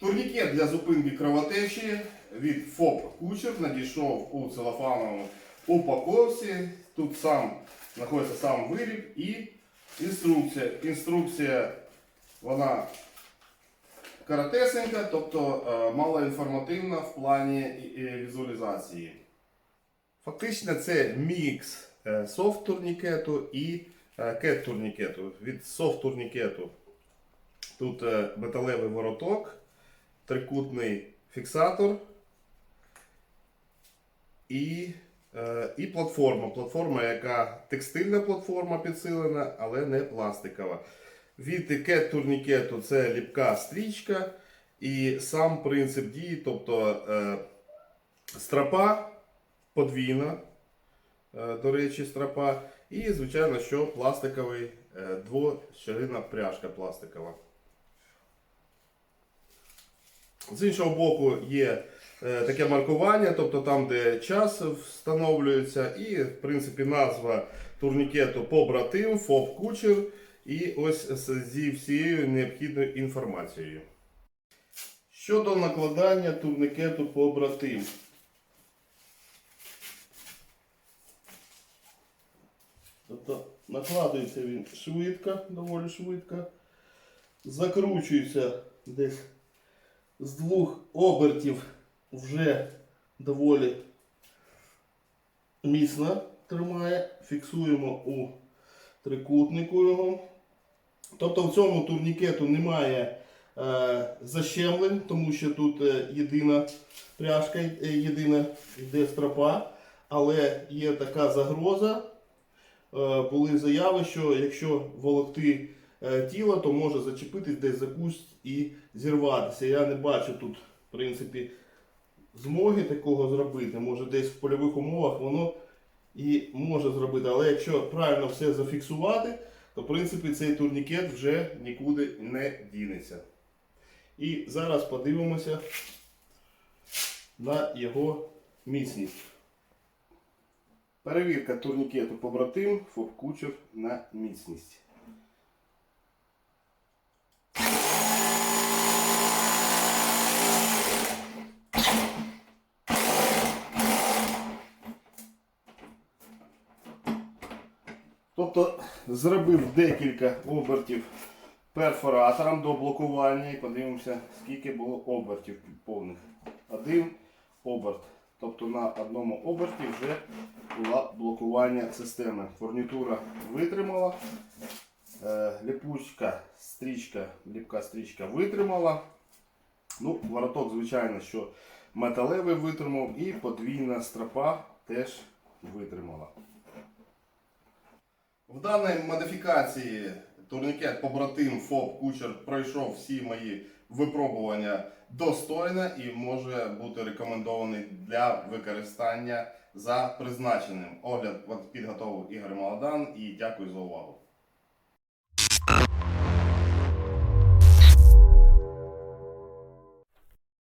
Турнікет для зупинки кровотечі від ФОП Кучер надійшов у целофановому упаковці. Тут сам знаходиться сам виріб і інструкція. Інструкція вона коротесенька, тобто е, малоінформативна в плані е, е, візуалізації. Фактично це мікс е, софт турнікету і е, кет турнікету. Від софт турнікету тут металевий вороток, трикутний фіксатор і, е, і платформа. Платформа, яка текстильна платформа підсилена, але не пластикова. Від кет турнікету це ліпка стрічка і сам принцип дії, тобто е, стропа подвійна, е, до речі, стропа. І, звичайно, що пластиковий двощелина пряжка пластикова. З іншого боку є е, таке маркування, тобто там, де час встановлюється, і, в принципі, назва турнікету побратим, ФОП Кучер, і ось зі всією необхідною інформацією. Щодо накладання турнікету побратим. Тобто накладується він швидко, доволі швидко. Закручується десь з двох обертів вже доволі міцно тримає. Фіксуємо у трикутнику його. Тобто в цьому турнікету немає е, защемлень, тому що тут е, єдина пряжка, е, єдина йде стропа, але є така загроза. Е, були заяви, що якщо волокти е, тіло, то може зачепитись десь за куст і зірватися. Я не бачу тут, в принципі, змоги такого зробити. Може десь в польових умовах воно і може зробити. Але якщо правильно все зафіксувати, то в принципі цей турнікет вже нікуди не дінеться. І зараз подивимося на його міцність. Перевірка турнікету побратим ФОП Кучер на міцність. Тобто зробив декілька обертів перфоратором до блокування і подивимося, скільки було обертів повних. Один оберт. Тобто на одному оберті вже було блокування системи. Фурнітура витримала, е, ліпучка, стрічка, ліпка стрічка витримала. Ну, вороток, звичайно, що металевий витримав і подвійна стропа теж витримала. В даній модифікації турнікет побратим ФОП Кучер пройшов всі мої випробування достойно і може бути рекомендований для використання за призначеним. Огляд підготовив Ігор Молодан і дякую за увагу.